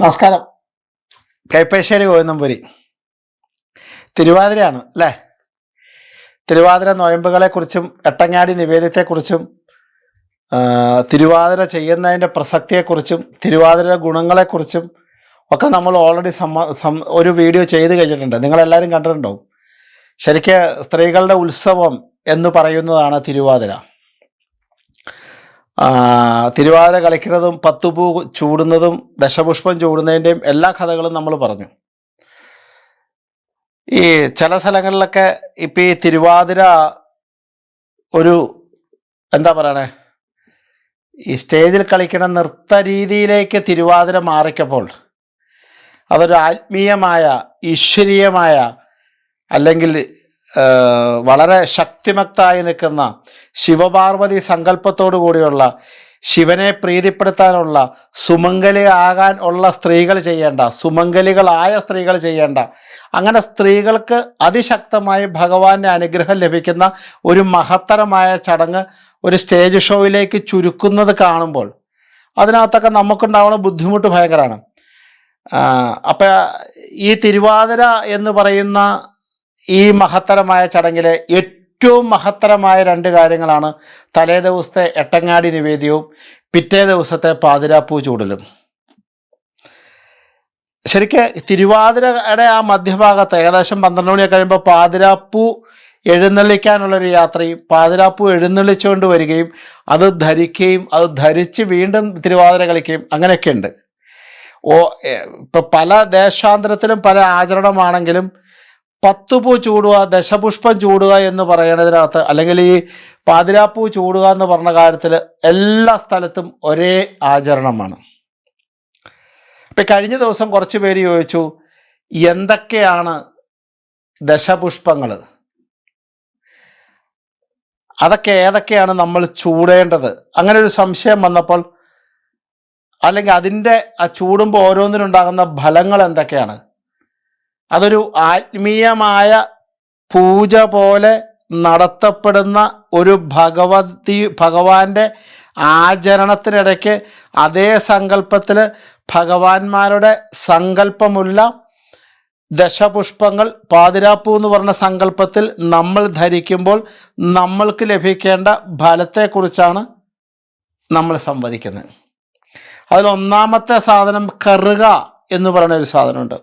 നമസ്കാരം. കൈപ്പശ്ശേരി ഗോവിന്ദംപുരി. തിരുവാതിരയാണ് അല്ലേ? തിരുവാതിര നോയമ്പുകളെക്കുറിച്ചും എട്ടങ്ങാടി നിവേദ്യത്തെക്കുറിച്ചും തിരുവാതിര ചെയ്യുന്നതിന്റെ പ്രസക്തിയെക്കുറിച്ചും തിരുവാതിര ഗുണങ്ങളെക്കുറിച്ചും ഒക്കെ നമ്മൾ ഓൾറെഡി ഒരു വീഡിയോ ചെയ്ത് കഴിഞ്ഞിട്ടുണ്ട്. നിങ്ങളെല്ലാവരും കണ്ടിട്ടുണ്ടാവും. ശരിക്ക് സ്ത്രീകളുടെ ഉത്സവം എന്ന് പറയുന്നതാണ് തിരുവാതിര. തിരുവാതിര കളിക്കുന്നതും പത്തുപൂ ചൂടുന്നതും ദശപുഷ്പം ചൂടുന്നതിന്റെയും എല്ലാ കഥകളും നമ്മൾ പറഞ്ഞു. ഈ ചില സ്ഥലങ്ങളിലൊക്കെ ഇപ്പം ഈ തിരുവാതിര ഒരു എന്താ പറയണേ? ഈ സ്റ്റേജിൽ കളിക്കുന്ന നൃത്ത രീതിയിലേക്ക് തിരുവാതിര മാറിക്കപ്പോൾ അതൊരു ആത്മീയമായ ഈശ്വരീയമായ അല്ലെങ്കിൽ വളരെ ശക്തിമത്തായി നിൽക്കുന്ന ശിവപാർവതി സങ്കല്പത്തോടു കൂടിയുള്ള ശിവനെ പ്രീതിപ്പെടുത്താനുള്ള സുമംഗലി ആകാൻ ഉള്ള സ്ത്രീകൾ ചെയ്യേണ്ട സുമംഗലികളായ സ്ത്രീകൾ ചെയ്യേണ്ട അങ്ങനെ സ്ത്രീകൾക്ക് അതിശക്തമായി ഭഗവാന്റെ അനുഗ്രഹം ലഭിക്കുന്ന ഒരു മഹത്തരമായ ചടങ്ങ് ഒരു സ്റ്റേജ് ഷോയിലേക്ക് ചുരുക്കുന്നത് കാണുമ്പോൾ അതിനകത്തൊക്കെ നമുക്കുണ്ടാവുന്ന ബുദ്ധിമുട്ട് ഭയങ്കരമാണ്. അപ്പം ഈ തിരുവാതിര എന്ന് പറയുന്ന ഈ മഹത്തരമായ ചടങ്ങിലെ ഏറ്റവും മഹത്തരമായ രണ്ട് കാര്യങ്ങളാണ് തലേ ദിവസത്തെ എട്ടങ്ങാടി നിവേദ്യവും പിറ്റേ ദിവസത്തെ പാതിരാപ്പൂ ചൂടലും. ശരിക്ക് തിരുവാതിരയുടെ ആ മധ്യഭാഗത്ത് ഏകദേശം പന്ത്രണ്ട് മണിയൊക്കെ കഴിയുമ്പോൾ പാതിരാപ്പൂ എഴുന്നള്ളിക്കാനുള്ളൊരു യാത്രയും പാതിരാപ്പൂ എഴുന്നള്ളിച്ചുകൊണ്ട് വരികയും അത് ധരിക്കുകയും അത് ധരിച്ച് വീണ്ടും തിരുവാതിര കളിക്കുകയും അങ്ങനെയൊക്കെ ഉണ്ട് ഓ ഇപ്പം പല ദേശാന്തരത്തിലും പല ആചരണമാണെങ്കിലും പത്ത് പൂ ചൂടുക ദശപുഷ്പം ചൂടുക എന്ന് പറയുന്നതിനകത്ത് അല്ലെങ്കിൽ ഈ പാതിരാപ്പൂ ചൂടുക എന്ന് പറഞ്ഞ കാര്യത്തിൽ എല്ലാ സ്ഥലത്തും ഒരേ ആചരണമാണ്. ഇപ്പം കഴിഞ്ഞ ദിവസം കുറച്ച് പേര് ചോദിച്ചു എന്തൊക്കെയാണ് ദശപുഷ്പങ്ങൾ? അതൊക്കെ ഏതൊക്കെയാണ് നമ്മൾ ചൂടേണ്ടത്? അങ്ങനെ ഒരു സംശയം വന്നപ്പോൾ അല്ലെങ്കിൽ അതിന്റെ ആ ചൂടുമ്പോൾ ഓരോന്നിനുണ്ടാകുന്ന ഫലങ്ങൾ എന്തൊക്കെയാണ്? അതൊരു ആത്മീയമായ പൂജ പോലെ നടത്തപ്പെടുന്ന ഒരു ഭഗവതി ഭഗവാന്റെ ആചരണത്തിനിടയ്ക്ക് അതേ സങ്കല്പത്തിൽ ഭഗവാന്മാരുടെ സങ്കല്പമുള്ള ദശപുഷ്പങ്ങൾ പാതിരാപ്പൂ എന്ന് പറഞ്ഞ സങ്കല്പത്തിൽ നമ്മൾ ധരിക്കുമ്പോൾ നമ്മൾക്ക് ലഭിക്കേണ്ട ഫലത്തെക്കുറിച്ചാണ് നമ്മൾ സംവദിക്കുന്നത്. അതിലൊന്നാമത്തെ സാധനം കറുക. എന്ന് പറയുന്ന ഒരു സാധനമുണ്ട്.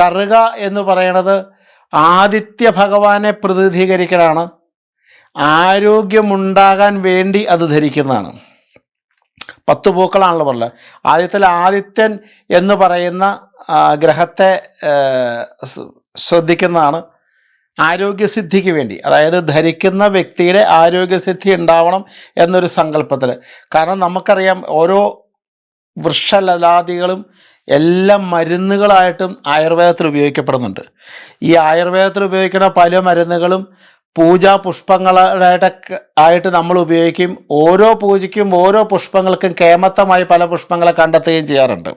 കറുക എന്ന് പറയണത് ആദിത്യ ഭഗവാനെ പ്രതിനിധീകരിക്കലാണ്. ആരോഗ്യമുണ്ടാകാൻ വേണ്ടി അത് ധരിക്കുന്നതാണ്. പത്ത് പൂക്കളാണല്ലോ പറഞ്ഞത്. ആദ്യത്തിൽ ആദിത്യൻ എന്ന് പറയുന്ന ഗ്രഹത്തെ ശ്രദ്ധിക്കുന്നതാണ് ആരോഗ്യസിദ്ധിക്ക് വേണ്ടി. അതായത് ധരിക്കുന്ന വ്യക്തിയുടെ ആരോഗ്യസിദ്ധി ഉണ്ടാവണം എന്നൊരു സങ്കല്പത്തിൽ കാരണം നമുക്കറിയാം ഓരോ വൃക്ഷലതാദികളും എല്ലാം മരുന്നുകളായിട്ടും ആയുർവേദത്തിൽ ഉപയോഗിക്കപ്പെടുന്നുണ്ട്. ഈ ആയുർവേദത്തിൽ ഉപയോഗിക്കുന്ന പല മരുന്നുകളും പൂജാ പുഷ്പങ്ങളായിട്ട് ആയിട്ട് നമ്മൾ ഉപയോഗിക്കും. ഓരോ പൂജയ്ക്കും ഓരോ പുഷ്പങ്ങൾക്കും കേമത്തമായി പല പുഷ്പങ്ങളെ കണ്ടെത്തുകയും ചെയ്യാറുണ്ട്.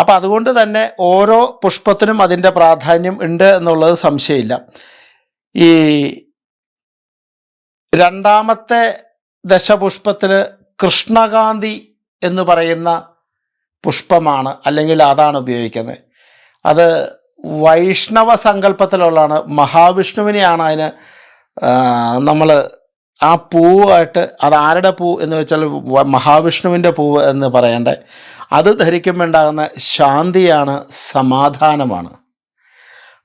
അപ്പം അതുകൊണ്ട് തന്നെ ഓരോ പുഷ്പത്തിനും അതിന്റെ പ്രാധാന്യം ഉണ്ട് എന്നുള്ളത് സംശയമില്ല. ഈ രണ്ടാമത്തെ ദശപുഷ്പത്തിൽ കൃഷ്ണകാന്തി എന്ന് പറയുന്ന പുഷ്പമാണ് അല്ലെങ്കിൽ അതാണ് ഉപയോഗിക്കുന്നത്. അത് വൈഷ്ണവ സങ്കല്പത്തിലുള്ളതാണ്. മഹാവിഷ്ണുവിനെയാണ് അതിന് നമ്മൾ ആ പൂവായിട്ട് അത് ആരുടെ പൂ എന്ന് വെച്ചാൽ മഹാവിഷ്ണുവിന്റെ പൂവ് എന്ന് പറയണ്ടേ. അത് ധരിക്കുമ്പോൾ ഉണ്ടാകുന്ന ശാന്തിയാണ് സമാധാനമാണ്.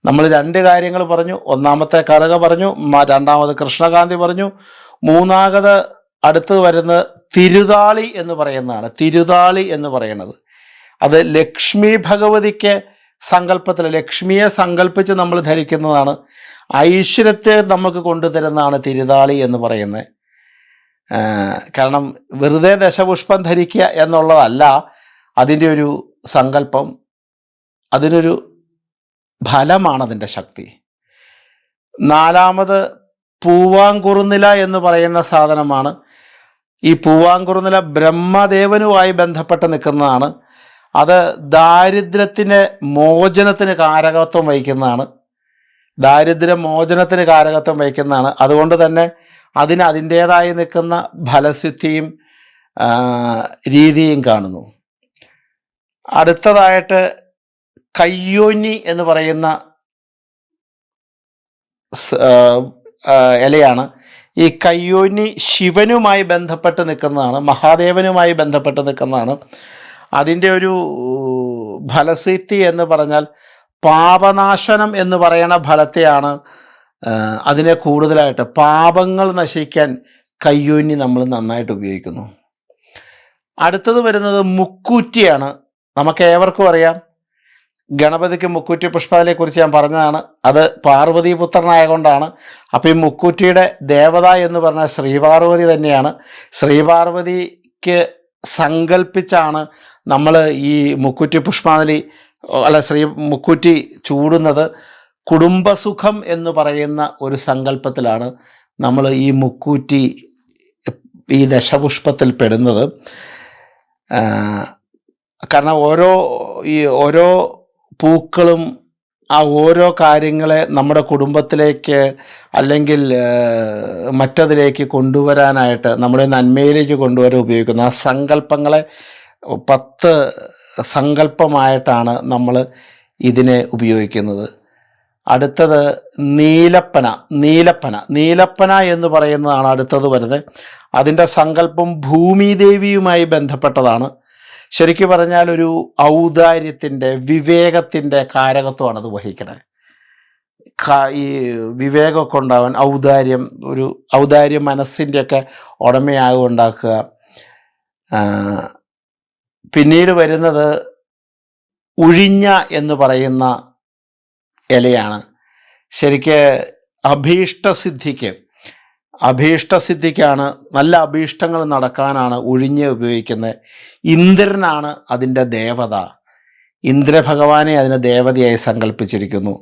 നമ്മൾ രണ്ട് കാര്യങ്ങൾ പറഞ്ഞു. ഒന്നാമത്തെ കറുക പറഞ്ഞു രണ്ടാമത് കൃഷ്ണകാന്തി പറഞ്ഞു. മൂന്നാമത് അടുത്ത് വരുന്നത് തിരുതാളി എന്ന് പറയുന്നതാണ്. തിരുതാളി എന്ന് പറയുന്നത്. അത് ലക്ഷ്മി ഭഗവതിക്ക് സങ്കല്പത്തിൽ ലക്ഷ്മിയെ സങ്കല്പിച്ച് നമ്മൾ ധരിക്കുന്നതാണ്. ഐശ്വര്യത്തെ നമുക്ക് കൊണ്ടുതരുന്നതാണ് തിരുതാളി എന്ന് പറയുന്നത്. കാരണം വെറുതെ ദശപുഷ്പം ധരിക്കുക എന്നുള്ളതല്ല അതിന്റെ ഒരു സങ്കല്പം അതിനൊരു ഫലമാണ് അതിന്റെ ശക്തി. നാലാമത് പൂവാങ്കുറുന്നില എന്ന് പറയുന്ന സാധനമാണ്. ഈ പൂവാങ്കുറുനില ബ്രഹ്മദേവനുമായി ബന്ധപ്പെട്ട് നിൽക്കുന്നതാണ്. അത് ദാരിദ്ര്യത്തിന് മോചനത്തിന് കാരകത്വം വഹിക്കുന്നതാണ്. ദാരിദ്ര്യ മോചനത്തിന് കാരകത്വം വഹിക്കുന്നതാണ്. അതുകൊണ്ട് തന്നെ അതിന് അതിന്റേതായി നിൽക്കുന്ന ഫലസിദ്ധിയും രീതിയും കാണുന്നു. അടുത്തതായിട്ട് കയ്യോന്നി എന്ന് പറയുന്ന ഇലയാണ്. ഈ കയ്യോന്നി ശിവനുമായി ബന്ധപ്പെട്ട് നിൽക്കുന്നതാണ് മഹാദേവനുമായി ബന്ധപ്പെട്ട് നിൽക്കുന്നതാണ്. അതിന്റെ ഒരു ഫലസിദ്ധി എന്ന് പറഞ്ഞാൽ പാപനാശനം എന്ന് പറയുന്ന ഫലത്തെയാണ് അതിനെ കൂടുതലായിട്ട് പാപങ്ങൾ നശിക്കാൻ കയ്യോന്നി നമ്മൾ നന്നായിട്ട് ഉപയോഗിക്കുന്നു. അടുത്തത് വരുന്നത് മുക്കൂറ്റിയാണ്. നമുക്ക് ഏവർക്കും അറിയാം ഗണപതിക്ക് മുക്കൂറ്റി പുഷ്പാവലിയെ കുറിച്ച് ഞാൻ പറഞ്ഞതാണ്. അത് പാർവതി പുത്രനായതുകൊണ്ടാണ്. അപ്പോൾ ഈ മുക്കൂറ്റിയുടെ ദേവത എന്ന് പറഞ്ഞാൽ ശ്രീപാർവതി തന്നെയാണ്. ശ്രീപാർവതിക്ക് സങ്കല്പിച്ചാണ് നമ്മൾ ഈ മുക്കൂറ്റി പുഷ്പാവലി അല്ല ശ്രീ മുക്കൂറ്റി ചൂടുന്നത്. കുടുംബസുഖം എന്ന് പറയുന്ന ഒരു സങ്കല്പത്തിലാണ് നമ്മൾ ഈ മുക്കൂറ്റി ഈ ദശപുഷ്പത്തിൽ പെടുന്നത്. കാരണം ഓരോ ഈ ഓരോ പൂക്കളും ആ ഓരോ കാര്യങ്ങളെ നമ്മുടെ കുടുംബത്തിലേക്ക് അല്ലെങ്കിൽ മറ്റതിലേക്ക് കൊണ്ടുവരാനായിട്ട് നമ്മുടെ നന്മയിലേക്ക് കൊണ്ടുവരാൻ ഉപയോഗിക്കുന്ന ആ സങ്കല്പങ്ങളെ പത്ത് സങ്കല്പമായിട്ടാണ് നമ്മൾ ഇതിനെ ഉപയോഗിക്കുന്നത്. അടുത്തത് നീലപ്പന നീലപ്പന നീലപ്പന എന്ന് പറയുന്നതാണ് അടുത്തത് വരുന്നത്. അതിന്റെ സങ്കല്പം ഭൂമിദേവിയുമായി ബന്ധപ്പെട്ടതാണ്. ശരിക്കും പറഞ്ഞാൽ ഒരു ഔദാര്യത്തിന്റെ വിവേകത്തിന്റെ കാരകത്വമാണ് അത് വഹിക്കുന്നത്. ഈ വിവേകമൊക്കെ ഉണ്ടാവാൻ ഔദാര്യം ഒരു ഔദാര്യ മനസ്സിന്റെയൊക്കെ ഉടമയാകും ഉണ്ടാക്കുക പിന്നീട് വരുന്നത് ഉഴിഞ്ഞ എന്ന് പറയുന്ന ഇലയാണ്. ശരിക്ക് അഭീഷ്ടസിദ്ധിക്ക് അഭീഷ്ടസിദ്ധിക്കാണ് നല്ല അഭീഷ്ടങ്ങൾ നടക്കാനാണ് ഉഴിഞ്ഞ് ഉപയോഗിക്കുന്നത് ഇന്ദ്രനാണ് അതിന്റെ ദേവത. ഇന്ദ്രഭഗവാനെ അതിനെ ദേവതയായി സങ്കല്പിച്ചിരിക്കുന്നു.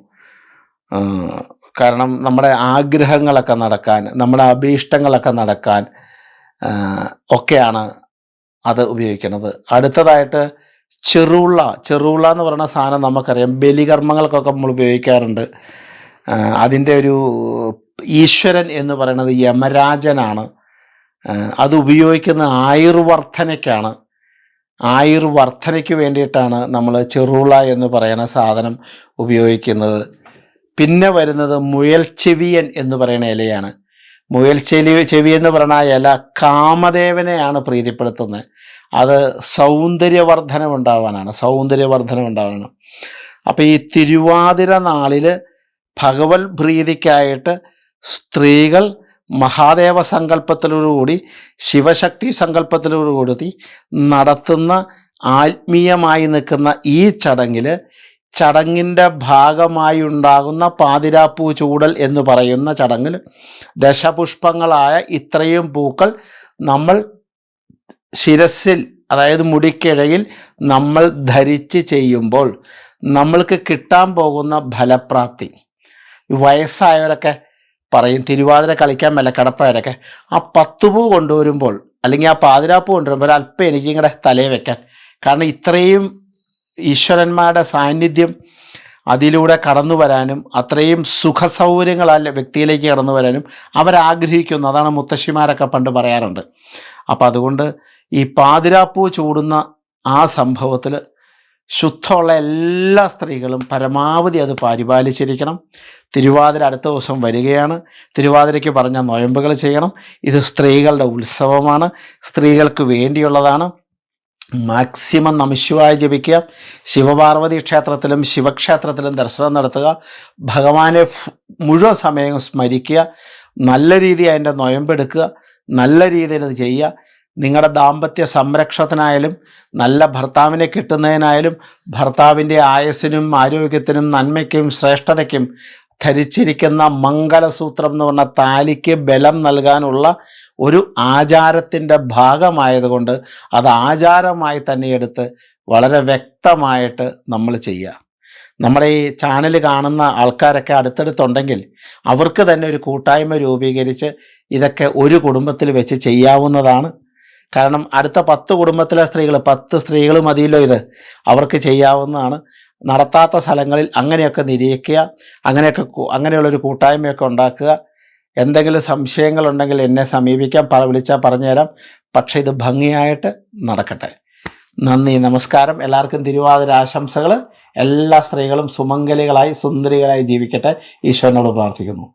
കാരണം നമ്മുടെ ആഗ്രഹങ്ങളൊക്കെ നടക്കാൻ നമ്മുടെ അഭീഷ്ടങ്ങളൊക്കെ നടക്കാൻ ഒക്കെയാണ് അത് ഉപയോഗിക്കുന്നത്. അടുത്തതായിട്ട് ചെറുള്ള ചെറുള്ള എന്ന് പറയുന്ന സാധനം നമുക്കറിയാം. ബലികർമ്മങ്ങൾക്കൊക്കെ നമ്മൾ ഉപയോഗിക്കാറുണ്ട്. അതിന്റെ ഒരു ഈശ്വരൻ എന്ന് പറയുന്നത് യമരാജനാണ്. അത് ഉപയോഗിക്കുന്ന ആയുർവർദ്ധനയ്ക്കാണ്. ആയുർവർദ്ധനയ്ക്ക് വേണ്ടിയിട്ടാണ് നമ്മൾ ചെറുള എന്ന് പറയുന്ന സാധനം ഉപയോഗിക്കുന്നത്. പിന്നെ വരുന്നത് മുയൽ ചെവിയൻ എന്ന് പറയുന്ന ഇലയാണ്. മുയൽ ചെലി ചെവി എന്ന് പറയുന്ന ആ ഇല കാമദേവനെയാണ് പ്രീതിപ്പെടുത്തുന്നത് അത് സൗന്ദര്യവർദ്ധനം ഉണ്ടാവാനാണ് സൗന്ദര്യവർദ്ധനം ഉണ്ടാവാനാണ് അപ്പോൾ ഈ തിരുവാതിര നാളിൽ ഭഗവത് പ്രീതിക്കായിട്ട് സ്ത്രീകൾ മഹാദേവ സങ്കല്പത്തിലോടുകൂടി ശിവശക്തി സങ്കല്പത്തിലോടുകൂടി നടത്തുന്ന ആത്മീയമായി നിൽക്കുന്ന ഈ ചടങ്ങിൽ ചടങ്ങിന്റെ ഭാഗമായി ഉണ്ടാകുന്ന പാതിരാപ്പൂ ചൂടൽ എന്ന് പറയുന്ന ചടങ്ങിൽ ദശപുഷ്പങ്ങളായ ഇത്രയും പൂക്കൾ നമ്മൾ ശിരസിൽ അതായത് മുടിക്കിഴയിൽ നമ്മൾ ധരിച്ച് ചെയ്യുമ്പോൾ നമ്മൾക്ക് കിട്ടാൻ പോകുന്ന ഫലപ്രാപ്തി. വയസ്സായവരൊക്കെ പറയും തിരുവാതിര കളിക്കാൻ മേലെ കടപ്പായരൊക്കെ ആ പത്ത് പൂ കൊണ്ടുവരുമ്പോൾ അല്ലെങ്കിൽ ആ പാതിരാപ്പൂ കൊണ്ടുവരുമ്പോൾ അല്പം എനിക്ക് ഇങ്ങടെ തലയിൽ വെക്കാൻ. കാരണം ഇത്രയും ഈശ്വരന്മാരുടെ സാന്നിധ്യം അതിലൂടെ കടന്നു വരാനും അത്രയും സുഖസൗകര്യങ്ങളല്ല വ്യക്തിയിലേക്ക് കടന്നു വരാനും അവരാഗ്രഹിക്കുന്നു. അതാണ് മുത്തശ്ശിമാരൊക്കെ പണ്ട് പറയാറുണ്ട്. അപ്പം അതുകൊണ്ട് ഈ പാതിരാപ്പൂ ചൂടുന്ന ആ സംഭവത്തിൽ ശുദ്ധമുള്ള എല്ലാ സ്ത്രീകളും പരമാവധി അത് പരിപാലിച്ചിരിക്കണം. തിരുവാതിര അടുത്ത ദിവസം വരികയാണ്. തിരുവാതിരയ്ക്ക് പറഞ്ഞ നൊയമ്പുകൾ ചെയ്യണം. ഇത് സ്ത്രീകളുടെ ഉത്സവമാണ്. സ്ത്രീകൾക്ക് വേണ്ടിയുള്ളതാണ്. മാക്സിമം നമശിവായി ജപിക്കുക. ശിവപാർവതി ക്ഷേത്രത്തിലും ശിവക്ഷേത്രത്തിലും ദർശനം നടത്തുക. ഭഗവാനെ മുഴുവൻ സമയവും സ്മരിക്കുക. നല്ല രീതിയിൽ അതിന്റെ നൊയമ്പെടുക്കുക. നല്ല രീതിയിൽ അത് ചെയ്യുക. നിങ്ങളുടെ ദാമ്പത്യ സംരക്ഷണത്തിനായാലും നല്ല ഭർത്താവിനെ കിട്ടുന്നതിനായാലും ഭർത്താവിന്റെ ആയസ്സിനും ആരോഗ്യത്തിനും നന്മയ്ക്കും ശ്രേഷ്ഠതയ്ക്കും ധരിച്ചിരിക്കുന്ന മംഗലസൂത്രം എന്ന് പറഞ്ഞ താലിക്ക് ബലം നൽകാനുള്ള ഒരു ആചാരത്തിന്റെ ഭാഗമായതുകൊണ്ട് അത് ആചാരമായി തന്നെ എടുത്ത് വളരെ വ്യക്തമായിട്ട് നമ്മൾ ചെയ്യുക. നമ്മുടെ ഈ ചാനൽ കാണുന്ന ആൾക്കാരൊക്കെ അടുത്തടുത്തുണ്ടെങ്കിൽ അവർക്ക് തന്നെ ഒരു കൂട്ടായ്മ രൂപീകരിച്ച് ഇതൊക്കെ ഒരു കുടുംബത്തിൽ വെച്ച് ചെയ്യാവുന്നതാണ്. കാരണം അടുത്ത പത്ത് കുടുംബത്തിലെ സ്ത്രീകൾ പത്ത് സ്ത്രീകൾ മതിയല്ലോ ഇത്. അവർക്ക് ചെയ്യാവുന്നതാണ് നടത്താത്ത സ്ഥലങ്ങളിൽ അങ്ങനെയൊക്കെ നിരീക്കുക അങ്ങനെയൊക്കെ അങ്ങനെയുള്ളൊരു കൂട്ടായ്മയൊക്കെ ഉണ്ടാക്കുക. എന്തെങ്കിലും സംശയങ്ങളുണ്ടെങ്കിൽ എന്നെ സമീപിക്കാം പറ വിളിച്ചാൽ പറഞ്ഞുതരാം. പക്ഷേ ഇത് ഭംഗിയായിട്ട് നടക്കട്ടെ. നന്ദി നമസ്കാരം. എല്ലാവർക്കും തിരുവാതിര ആശംസകൾ എല്ലാ സ്ത്രീകളും സുമംഗലികളായി സുന്ദരികളായി ജീവിക്കട്ടെ. ഈശ്വരനോട് പ്രാർത്ഥിക്കുന്നു.